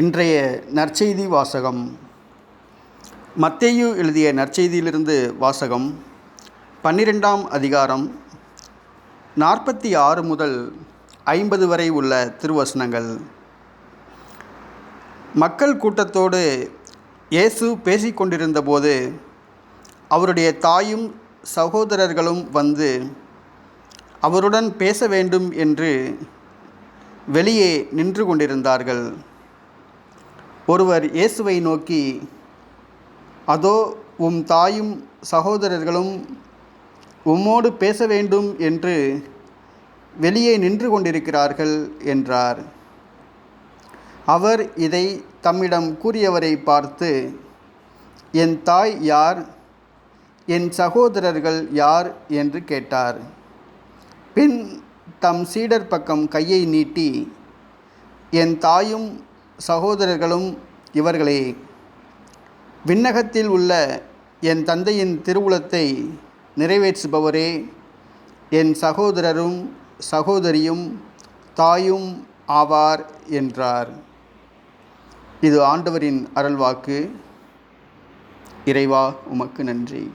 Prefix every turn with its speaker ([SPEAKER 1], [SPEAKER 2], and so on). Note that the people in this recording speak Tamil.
[SPEAKER 1] இன்றைய நற்செய்தி வாசகம். மத்தேயு எழுதிய நற்செய்தியிலிருந்து வாசகம் பன்னிரெண்டாம் அதிகாரம் நாற்பத்தி ஆறு முதல் ஐம்பது வரை உள்ள திருவசனங்கள். மக்கள் கூட்டத்தோடு இயேசு பேசிக்கொண்டிருந்தபோது அவருடைய தாயும் சகோதரர்களும் வந்து அவருடன் பேச வேண்டும் என்று வெளியே நின்று கொண்டிருந்தார்கள். ஒருவர் இயேசுவை நோக்கி அதோ உம் தாயும் சகோதரர்களும் உம்மோடு பேச வேண்டும் என்று வெளியே நின்று கொண்டிருக்கிறார்கள் என்றார். அவர் இதை தம்மிடம் கூறியவரை பார்த்து என் தாய் யார்? என் சகோதரர்கள் யார்? என்று கேட்டார். பின் தம் சீடர் பக்கம் கையை நீட்டி என் தாயும் சகோதரர்களும் இவர்களே விண்ணகத்தில் உள்ள என் தந்தையின் திருவுளத்தை நிறைவேற்றுபவரே என் சகோதரரும் சகோதரியும் தாயும் ஆவார் என்றார். இது ஆண்டவரின் அருள்வாக்கு. இறைவா உமக்கு நன்றி.